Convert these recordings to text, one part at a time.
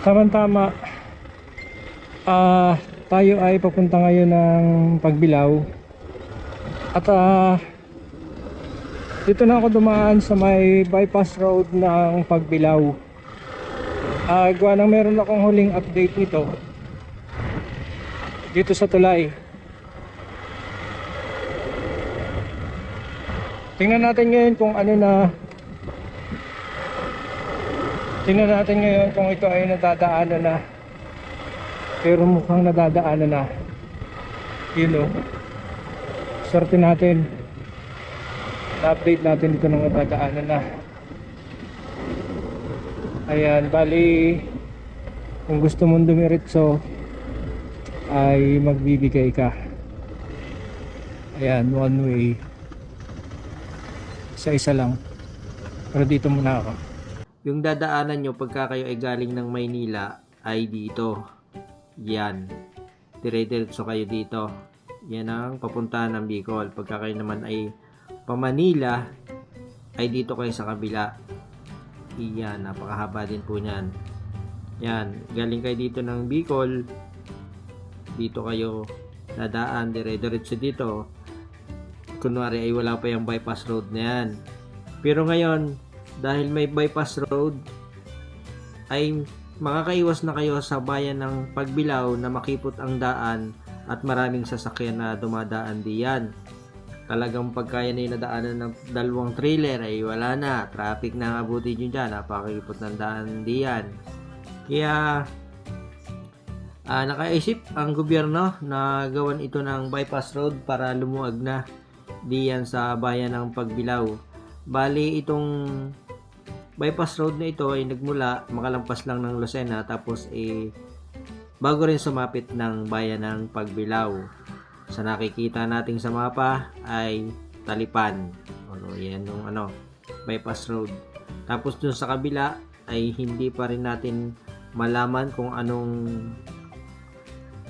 Tama-tama. Ah, tayo ay papunta ngayon ng Pagbilao. At ah, dito na ako dumaan sa may bypass road ng Pagbilao. Ah, gawa nang meron akong huling update nito. Dito sa Tulay. Tingnan natin ngayon kung ano na Tingnan natin ngayon kung ito ay nadadaanan na. Pero mukhang nadadaanan na. Yun o. Swerte natin. Na-update natin dito ng nadadaanan na. Ayan, bali kung gusto mong dumiretso ay magbibigay ka. Ayan, one way. Isa-isa lang. Pero dito muna ako. Yung dadaanan nyo pagka kayo ay galing ng Maynila ay dito. Yan. Dire-diretso kayo dito. Yan ang papuntahan ng Bicol. Pagka kayo naman ay pa Manila ay dito kayo sa kabila. Yan. Napakahaba din po niyan. Yan. Galing kayo dito ng Bicol. Dito kayo dadaan. Dire-diretso dito. Kunwari ay wala pa yung bypass road na yan. Pero ngayon, dahil may bypass road ay makakaiwas na kayo sa bayan ng Pagbilao na makipot ang daan at maraming sasakyan na dumadaan diyan. Talagang pagkaya na yung nadaanan ng dalawang trailer ay wala na. Traffic na abutin nyo dyan. Napakipot ng daan diyan. Kaya ah, nakaisip ang gobyerno na gawan ito ng bypass road para lumuag na diyan sa bayan ng Pagbilao. Bali itong bypass road na ito ay nagmula makalampas lang ng Lucena tapos eh bago rin sumapit ng bayan ng Pagbilao. Sa nakikita nating sa mapa ay Talipan. Ano, yan yung ano, bypass road. Tapos dun sa kabila ay hindi pa rin natin malaman kung anong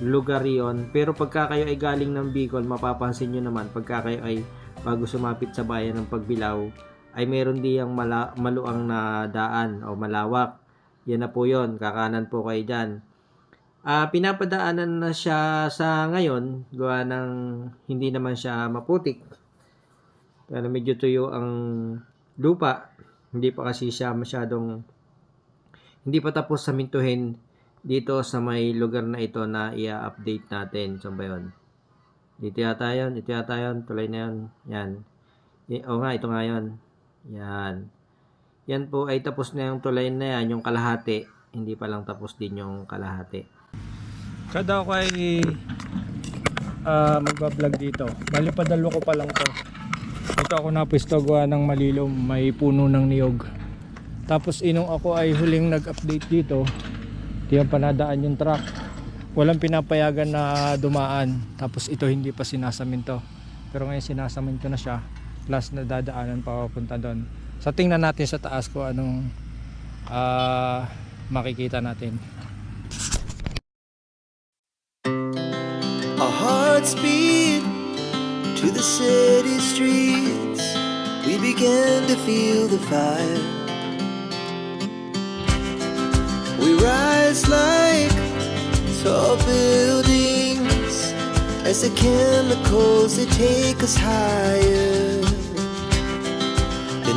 lugar yon pero pagka kayo ay galing ng Bicol mapapansin nyo naman pagka kayo ay bago sumapit sa bayan ng Pagbilao ay meron diyang mala, maluang na daan o malawak. Yan na po yon kakanan po kayo dyan. Ah, pinapadaanan na siya sa ngayon, gawa ng hindi naman siya maputik. Pero medyo tuyo ang lupa. Hindi pa kasi siya masyadong hindi pa tapos samintuhin dito sa may lugar na ito na i-update natin. So ba yun? Dito yata yun, ito yata yun, tulay na yun. Yan. O nga, ito nga yun. Yan. Yan po ay tapos na yung tulay na yan, yung kalahati. Hindi pa lang tapos din yung kalahati. Kada ako ay ah, magbablog dito. Bali padalo ko pa lang to. Ito ako napwesto gawa ng malilom, may puno ng niyog. Tapos inong ako ay huling nag-update dito, di yan panadaan yung truck. Walang pinapayagan na dumaan. Tapos ito hindi pa sinasaminto. Pero ngayon sinasaminto na siya. Plus na dadaanan pa papunta doon. So tingnan natin sa taas ko anong ah, makikita natin. Our hearts beat to the city streets. We began to feel the fire. We rise like tall buildings as the chemicals they take us higher.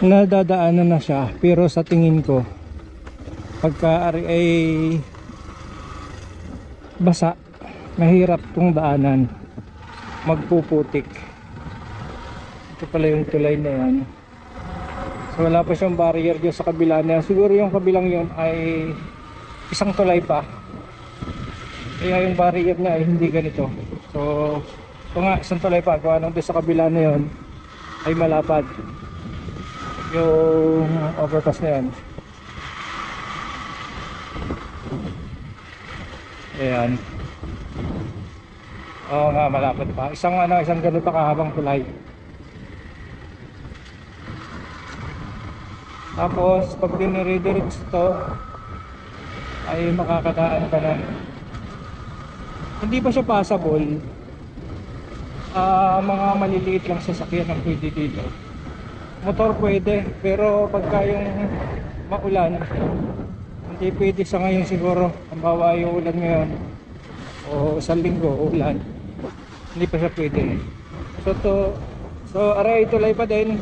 nadadaanan na siya. Pero sa tingin ko pagka ari ay basa mahirap tong daanan. Magpuputik. Ito pala yung tulay na yan. So wala pa siyang barrier dyan sa kabila na yan. siguro yung kabilang yon ay isang tulay pa. Kaya yung barrier niya ay hindi ganito. So ito nga isang tulay pa anong doon sa kabila na yon ay malapad yung overpass na yan. Ayan. Oo nga malapad pa. Isang ano isang ganito kahabang tulay. Tapos pag diniridirect to ay makakadaan ka na. Hindi pa siya passable. Ah mga maliliit lang sasakyan ang pwede dito motor pwede pero pagka yung maulan hindi pwede sa ngayon siguro. Ang bawa yung ulan ngayon o isang linggo ulan. Hindi pa siya pwede. So to so aray tulay pa din.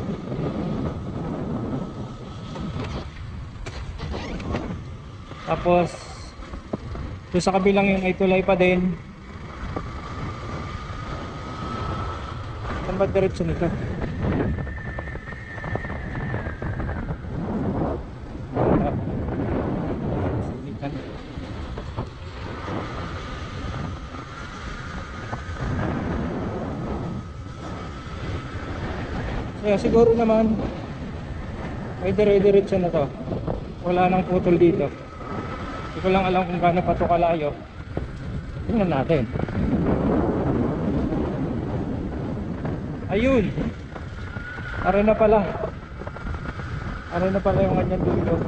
Tapos doon sa kabilang yung ay tulay pa din. Saan ba diretso nito? Kaya siguro naman ay dire-diretso na to. Wala nang putol dito. Hindi ko lang alam kung gaano pa to kalayo. Tingnan natin. Ayun. Are na pala. Are na pala yung kanyang dulo.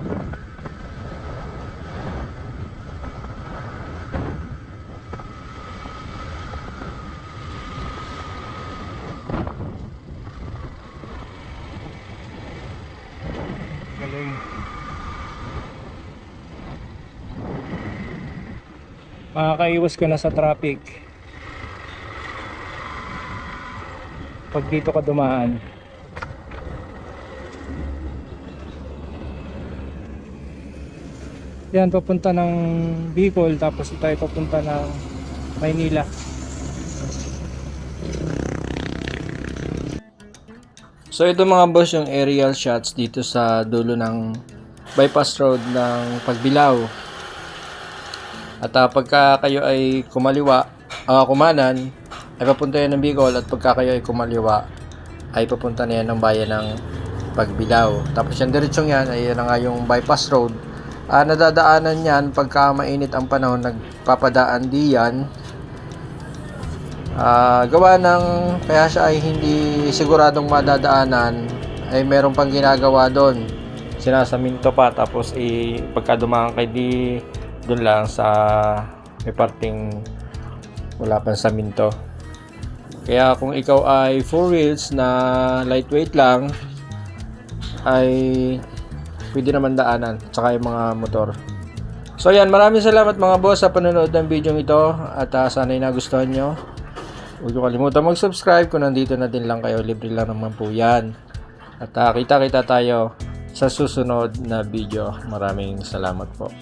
Galing. Makakaiwas ka na sa traffic. Pag dito ka dumaan. Yan, papunta ng Bicol, tapos tayo papunta ng Maynila. So ito mga boss yung aerial shots dito sa dulo ng bypass road ng Pagbilao. At ah, pagka kayo ay kumaliwa, ah, kumanan, ay papunta yan ng Bicol at pagka kayo ay kumaliwa, ay papunta na yan ng bayan ng Pagbilao. Tapos yung diretsong yan, ay yan nga yung bypass road. Ah, nadadaanan yan pagka mainit ang panahon, nagpapadaan di yan. Ah, gawa ng kaya siya ay hindi siguradong madadaanan ay meron pang ginagawa doon. Sinasaminto pa tapos i pagka dumaan kay di doon lang sa may parting wala pang saminto. Kaya kung ikaw ay four wheels na lightweight lang ay pwede naman daanan tsaka yung mga motor. So yan, maraming salamat mga boss sa panonood ng video ito at uh, sana'y nagustuhan nyo. Huwag niyo kalimutan mag-subscribe kung nandito na din lang kayo. Libre lang naman po yan. At ah, kita-kita tayo sa susunod na video. Maraming salamat po.